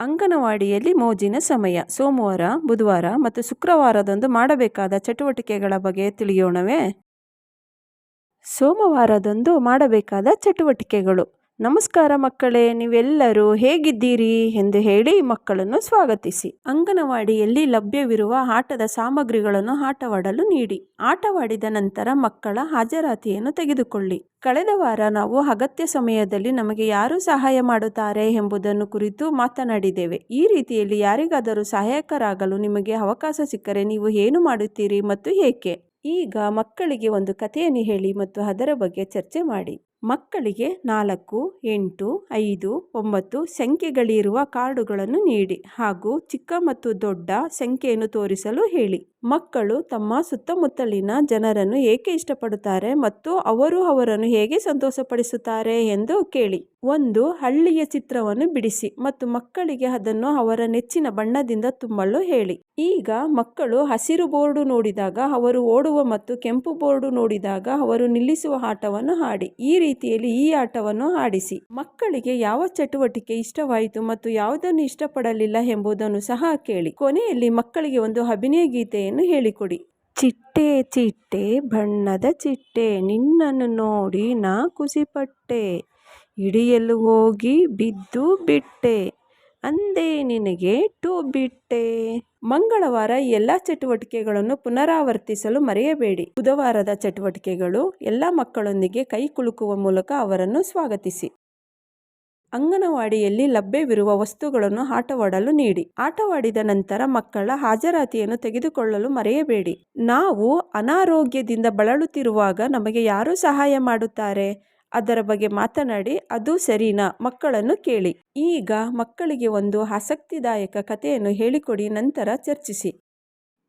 ಅಂಗನವಾಡಿಯಲ್ಲಿ ಮೋಜಿನ ಸಮಯ. ಸೋಮವಾರ ಬುಧವಾರ ಮತ್ತು ಶುಕ್ರವಾರದಂದು ಮಾಡಬೇಕಾದ ಚಟುವಟಿಕೆಗಳ ಬಗ್ಗೆ ತಿಳಿಯೋಣವೇ? ಸೋಮವಾರದಂದು ಮಾಡಬೇಕಾದ ಚಟುವಟಿಕೆಗಳು. ನಮಸ್ಕಾರ ಮಕ್ಕಳೇ, ನೀವೆಲ್ಲರೂ ಹೇಗಿದ್ದೀರಿ ಎಂದು ಹೇಳಿ ಮಕ್ಕಳನ್ನು ಸ್ವಾಗತಿಸಿ. ಅಂಗನವಾಡಿಯಲ್ಲಿ ಲಭ್ಯವಿರುವ ಆಟದ ಸಾಮಗ್ರಿಗಳನ್ನು ಆಟವಾಡಲು ನೀಡಿ. ಆಟವಾಡಿದ ನಂತರ ಮಕ್ಕಳ ಹಾಜರಾತಿಯನ್ನು ತೆಗೆದುಕೊಳ್ಳಿ. ಕಳೆದ ವಾರ ನಾವು ಅಗತ್ಯ ಸಮಯದಲ್ಲಿ ನಮಗೆ ಯಾರು ಸಹಾಯ ಮಾಡುತ್ತಾರೆ ಎಂಬುದನ್ನು ಕುರಿತು ಮಾತನಾಡಿದ್ದೇವೆ. ಈ ರೀತಿಯಲ್ಲಿ ಯಾರಿಗಾದರೂ ಸಹಾಯಕರಾಗಲು ನಿಮಗೆ ಅವಕಾಶ ಸಿಕ್ಕರೆ ನೀವು ಏನು ಮಾಡುತ್ತೀರಿ ಮತ್ತು ಏಕೆ? ಈಗ ಮಕ್ಕಳಿಗೆ ಒಂದು ಕಥೆಯನ್ನು ಹೇಳಿ ಮತ್ತು ಅದರ ಬಗ್ಗೆ ಚರ್ಚೆ ಮಾಡಿ. ಮಕ್ಕಳಿಗೆ ನಾಲ್ಕು, ಎಂಟು, ಐದು, ಒಂಬತ್ತು ಸಂಖ್ಯೆಗಳಿರುವ ಕಾರ್ಡುಗಳನ್ನು ನೀಡಿ ಹಾಗೂ ಚಿಕ್ಕ ಮತ್ತು ದೊಡ್ಡ ಸಂಖ್ಯೆಯನ್ನು ತೋರಿಸಲು ಹೇಳಿ. ಮಕ್ಕಳು ತಮ್ಮ ಸುತ್ತಮುತ್ತಲಿನ ಜನರನ್ನು ಏಕೆ ಇಷ್ಟಪಡುತ್ತಾರೆ ಮತ್ತು ಅವರು ಅವರನ್ನು ಹೇಗೆ ಸಂತೋಷಪಡಿಸುತ್ತಾರೆ ಎಂದು ಕೇಳಿ. ಒಂದು, ಹಳ್ಳಿಯ ಚಿತ್ರವನ್ನು ಬಿಡಿಸಿ ಮತ್ತು ಮಕ್ಕಳಿಗೆ ಅದನ್ನು ಅವರ ನೆಚ್ಚಿನ ಬಣ್ಣದಿಂದ ತುಂಬಲು ಹೇಳಿ. ಈಗ ಮಕ್ಕಳು ಹಸಿರು ಬೋರ್ಡು ನೋಡಿದಾಗ ಅವರು ಓಡುವ ಮತ್ತು ಕೆಂಪು ಬೋರ್ಡು ನೋಡಿದಾಗ ಅವರು ನಿಲ್ಲಿಸುವ ಆಟವನ್ನು ಹಾಡಿ. ಈ ರೀತಿಯಲ್ಲಿ ಈ ಆಟವನ್ನು ಆಡಿಸಿ. ಮಕ್ಕಳಿಗೆ ಯಾವ ಚಟುವಟಿಕೆ ಇಷ್ಟವಾಯಿತು ಮತ್ತು ಯಾವುದನ್ನು ಇಷ್ಟಪಡಲಿಲ್ಲ ಎಂಬುದನ್ನು ಸಹ ಕೇಳಿ. ಕೊನೆಯಲ್ಲಿ ಮಕ್ಕಳಿಗೆ ಒಂದು ಅಭಿನಯ ಗೀತೆಯನ್ನು ಹೇಳಿಕೊಡಿ. ಚಿಟ್ಟೆ ಚಿಟ್ಟೆ, ಬಣ್ಣದ ಚಿಟ್ಟೆ, ನಿನ್ನನ್ನು ನೋಡಿ ನಾ ಖುಷಿಪಟ್ಟೆ ಇಡಿಯಲು ಹೋಗಿ ಬಿದ್ದು ಬಿಟ್ಟೆ. ಅಂದೇ ನಿನಗೆ ಟೂ ಬಿಟ್ಟೆ ಮಂಗಳವಾರ ಎಲ್ಲ ಚಟುವಟಿಕೆಗಳನ್ನು ಪುನರಾವರ್ತಿಸಲು ಮರೆಯಬೇಡಿ. ಬುಧವಾರದ ಚಟುವಟಿಕೆಗಳು ಎಲ್ಲ ಮಕ್ಕಳೊಂದಿಗೆ ಕೈ ಕುಲುಕುವ ಮೂಲಕ ಅವರನ್ನು ಸ್ವಾಗತಿಸಿ. ಅಂಗನವಾಡಿಯಲ್ಲಿ ಲಭ್ಯವಿರುವ ವಸ್ತುಗಳನ್ನು ಆಟವಾಡಲು ನೀಡಿ. ಆಟವಾಡಿದ ನಂತರ ಮಕ್ಕಳ ಹಾಜರಾತಿಯನ್ನು ತೆಗೆದುಕೊಳ್ಳಲು ಮರೆಯಬೇಡಿ. ನಾವು ಅನಾರೋಗ್ಯದಿಂದ ಬಳಲುತ್ತಿರುವಾಗ ನಮಗೆ ಯಾರು ಸಹಾಯ ಮಾಡುತ್ತಾರೆ? ಅದರ ಬಗ್ಗೆ ಮಾತನಾಡಿ, ಅದು ಸರಿನಾ? ಮಕ್ಕಳನ್ನು ಕೇಳಿ. ಈಗ ಮಕ್ಕಳಿಗೆ ಒಂದು ಆಸಕ್ತಿದಾಯಕ ಕಥೆಯನ್ನು ಹೇಳಿಕೊಡಿ, ನಂತರ ಚರ್ಚಿಸಿ.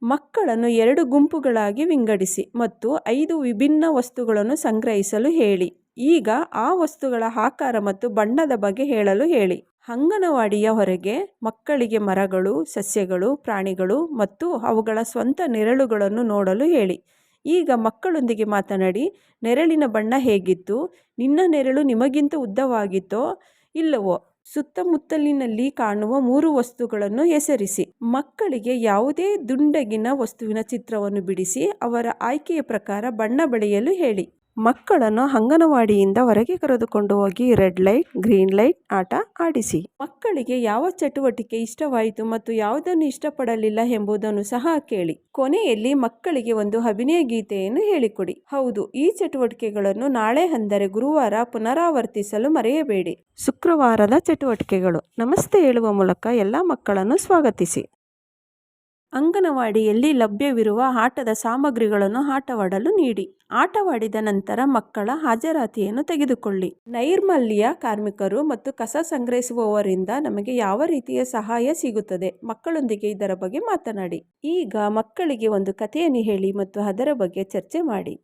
ಮಕ್ಕಳನ್ನು ಎರಡು ಗುಂಪುಗಳಾಗಿ ವಿಂಗಡಿಸಿ ಮತ್ತು ಐದು ವಿಭಿನ್ನ ವಸ್ತುಗಳನ್ನು ಸಂಗ್ರಹಿಸಲು ಹೇಳಿ. ಈಗ ಆ ವಸ್ತುಗಳ ಆಕಾರ ಮತ್ತು ಬಣ್ಣದ ಬಗ್ಗೆ ಹೇಳಲು ಹೇಳಿ. ಅಂಗನವಾಡಿಯ ಹೊರಗೆ ಮಕ್ಕಳಿಗೆ ಮರಗಳು, ಸಸ್ಯಗಳು, ಪ್ರಾಣಿಗಳು ಮತ್ತು ಅವುಗಳ ಸ್ವಂತ ನೆರಳುಗಳನ್ನು ನೋಡಲು ಹೇಳಿ. ಈಗ ಮಕ್ಕಳೊಂದಿಗೆ ಮಾತನಾಡಿ, ನೆರಳಿನ ಬಣ್ಣ ಹೇಗಿತ್ತು? ನಿನ್ನ ನೆರಳು ನಿಮಗಿಂತ ಉದ್ದವಾಗಿತ್ತೋ ಇಲ್ಲವೋ? ಸುತ್ತಮುತ್ತಲಿನಲ್ಲಿ ಕಾಣುವ ಮೂರು ವಸ್ತುಗಳನ್ನು ಹೆಸರಿಸಿ. ಮಕ್ಕಳಿಗೆ ಯಾವುದೇ ದುಂಡಗಿನ ವಸ್ತುವಿನ ಚಿತ್ರವನ್ನು ಬಿಡಿಸಿ, ಅವರ ಆಯ್ಕೆಯ ಪ್ರಕಾರ ಬಣ್ಣ ಬಳಿಯಲು ಹೇಳಿ. ಮಕ್ಕಳನ್ನು ಅಂಗನವಾಡಿಯಿಂದ ಹೊರಗೆ ಕರೆದುಕೊಂಡು ಹೋಗಿ ರೆಡ್ ಲೈಟ್, ಗ್ರೀನ್ ಲೈಟ್ ಆಟ ಆಡಿಸಿ. ಮಕ್ಕಳಿಗೆ ಯಾವ ಚಟುವಟಿಕೆ ಇಷ್ಟವಾಯಿತು ಮತ್ತು ಯಾವುದನ್ನು ಇಷ್ಟಪಡಲಿಲ್ಲ ಎಂಬುದನ್ನು ಸಹ ಕೇಳಿ. ಕೊನೆಯಲ್ಲಿ ಮಕ್ಕಳಿಗೆ ಒಂದು ಅಭಿನಯ ಗೀತೆಯನ್ನು ಹೇಳಿಕೊಡಿ. ಹೌದು, ಈ ಚಟುವಟಿಕೆಗಳನ್ನು ನಾಳೆ ಅಂದರೆ ಗುರುವಾರ ಪುನರಾವರ್ತಿಸಲು ಮರೆಯಬೇಡಿ. ಶುಕ್ರವಾರದ ಚಟುವಟಿಕೆಗಳು. ನಮಸ್ತೆ ಹೇಳುವ ಮೂಲಕ ಎಲ್ಲ ಮಕ್ಕಳನ್ನು ಸ್ವಾಗತಿಸಿ. ಅಂಗನವಾಡಿಯಲ್ಲಿ ಲಭ್ಯವಿರುವ ಆಟದ ಸಾಮಗ್ರಿಗಳನ್ನು ಆಟವಾಡಲು ನೀಡಿ. ಆಟವಾಡಿದ ನಂತರ ಮಕ್ಕಳ ಹಾಜರಾತಿಯನ್ನು ತೆಗೆದುಕೊಳ್ಳಿ. ನೈರ್ಮಲ್ಯ ಕಾರ್ಮಿಕರು ಮತ್ತು ಕಸ ಸಂಗ್ರಹಿಸುವವರಿಂದ ನಮಗೆ ಯಾವ ರೀತಿಯ ಸಹಾಯ ಸಿಗುತ್ತದೆ? ಮಕ್ಕಳೊಂದಿಗೆ ಇದರ ಬಗ್ಗೆ ಮಾತನಾಡಿ. ಈಗ ಮಕ್ಕಳಿಗೆ ಒಂದು ಕಥೆಯನ್ನು ಹೇಳಿ ಮತ್ತು ಅದರ ಬಗ್ಗೆ ಚರ್ಚೆ ಮಾಡಿ.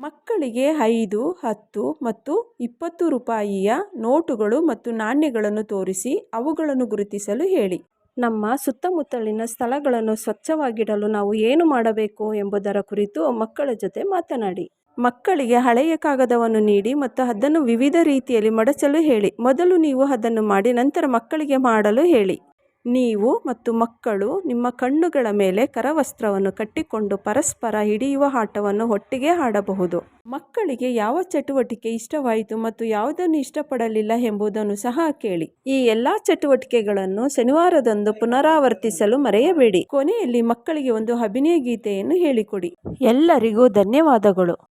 ಮಕ್ಕಳಿಗೆ ಐದು, ಹತ್ತು ಮತ್ತು ಇಪ್ಪತ್ತು ರೂಪಾಯಿಯ ನೋಟುಗಳು ಮತ್ತು ನಾಣ್ಯಗಳನ್ನು ತೋರಿಸಿ ಅವುಗಳನ್ನು ಗುರುತಿಸಲು ಹೇಳಿ. ನಮ್ಮ ಸುತ್ತಮುತ್ತಲಿನ ಸ್ಥಳಗಳನ್ನು ಸ್ವಚ್ಛವಾಗಿಡಲು ನಾವು ಏನು ಮಾಡಬೇಕು ಎಂಬುದರ ಕುರಿತು ಮಕ್ಕಳ ಜೊತೆ ಮಾತನಾಡಿ. ಮಕ್ಕಳಿಗೆ ಹಳೆಯ ಕಾಗದವನ್ನು ನೀಡಿ ಮತ್ತು ಅದನ್ನು ವಿವಿಧ ರೀತಿಯಲ್ಲಿ ಮಡಚಲು ಹೇಳಿ. ಮೊದಲು ನೀವು ಅದನ್ನು ಮಾಡಿ, ನಂತರ ಮಕ್ಕಳಿಗೆ ಮಾಡಲು ಹೇಳಿ. ನೀವು ಮತ್ತು ಮಕ್ಕಳು ನಿಮ್ಮ ಕಣ್ಣುಗಳ ಮೇಲೆ ಕರವಸ್ತ್ರವನ್ನು ಕಟ್ಟಿಕೊಂಡು ಪರಸ್ಪರ ಹಿಡಿಯುವ ಆಟವನ್ನು ಒಟ್ಟಿಗೆ ಆಡಬಹುದು. ಮಕ್ಕಳಿಗೆ ಯಾವ ಚಟುವಟಿಕೆ ಇಷ್ಟವಾಯಿತು ಮತ್ತು ಯಾವುದನ್ನು ಇಷ್ಟಪಡಲಿಲ್ಲ ಎಂಬುದನ್ನು ಸಹ ಕೇಳಿ. ಈ ಎಲ್ಲಾ ಚಟುವಟಿಕೆಗಳನ್ನು ಶನಿವಾರದಂದು ಪುನರಾವರ್ತಿಸಲು ಮರೆಯಬೇಡಿ. ಕೊನೆಯಲ್ಲಿ ಮಕ್ಕಳಿಗೆ ಒಂದು ಅಭಿನಯ ಗೀತೆಯನ್ನು ಹೇಳಿಕೊಡಿ. ಎಲ್ಲರಿಗೂ ಧನ್ಯವಾದಗಳು.